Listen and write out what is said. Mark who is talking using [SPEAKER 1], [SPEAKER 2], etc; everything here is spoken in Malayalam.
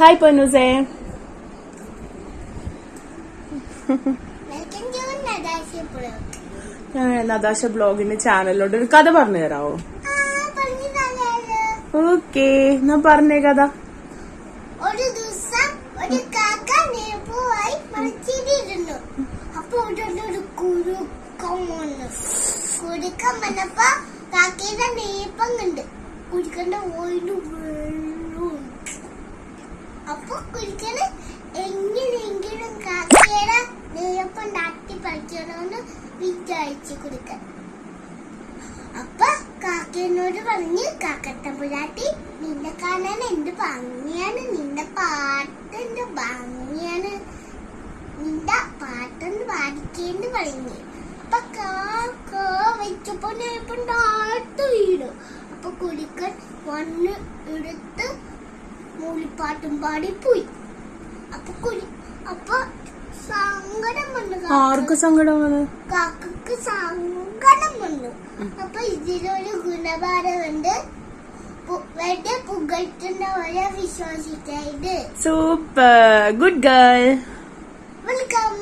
[SPEAKER 1] ഹായ് പൊന്നൂസേ നദാശ ബ്ലോഗിന്റെ ചാനലിലോട്ട് ഒരു കഥ പറഞ്ഞു തരാവോ? ഓക്കേ എന്നാ പറഞ്ഞേ കഥ.
[SPEAKER 2] ഒരു ദിവസം ഒരു കാക്ക നേപ്പുമായി മറിച്ചിരുന്നു അപ്പൊ ഒരു കുരുക്കം വന്നു. കുരുക്കം വന്നപ്പോ കാക്കയുടെ നേപ്പം കണ്ട് കുരുക്കന്റെ ഓയിലും വെള്ളവും അപ്പൊ കുരുക്കന് എങ്ങനെയെങ്കിലും കാക്കയുടെ നെയ്യപ്പം ഉണ്ടാക്കി പഠിക്കണമെന്ന് വിചാരിച്ചു കുരുക്കൻ അപ്പൊ കാക്കേനോട് പറഞ്ഞ് കാക്കത്തമ്പുരാട്ടി നിന്നെ കാണാൻ എന്ത് ഭംഗിയാണ്? നിന്റെ പാട്ട് എന്ത് ഭംഗിയാണ്? നിന്റെ പാട്ടൊന്ന് പാടിക്കേന്ന് പറഞ്ഞു. അപ്പൊ കാക്ക വെച്ചപ്പോ നേപ്പം താഴ്ത്തു വീണു അപ്പൊ കുടിക്കൻ വന്ന് എടുത്ത് മൂളിപ്പാട്ടും പാടി പോയി അപ്പൊ കുടി അപ്പൊ സങ്കടം വന്നു
[SPEAKER 1] ആർക്ക് സങ്കടം വന്ന്?
[SPEAKER 2] കാക്കക്ക് സങ്കടം വന്നു. അപ്പൊ ഇതിലൊരു ഗുണപാഠമുണ്ട്. വെറുതെ പുകഴ്ത്തുന്നവരെ വിശ്വസിക്കരുത്.
[SPEAKER 1] സൂപ്പർ. Good girl.
[SPEAKER 2] വെൽക്കം.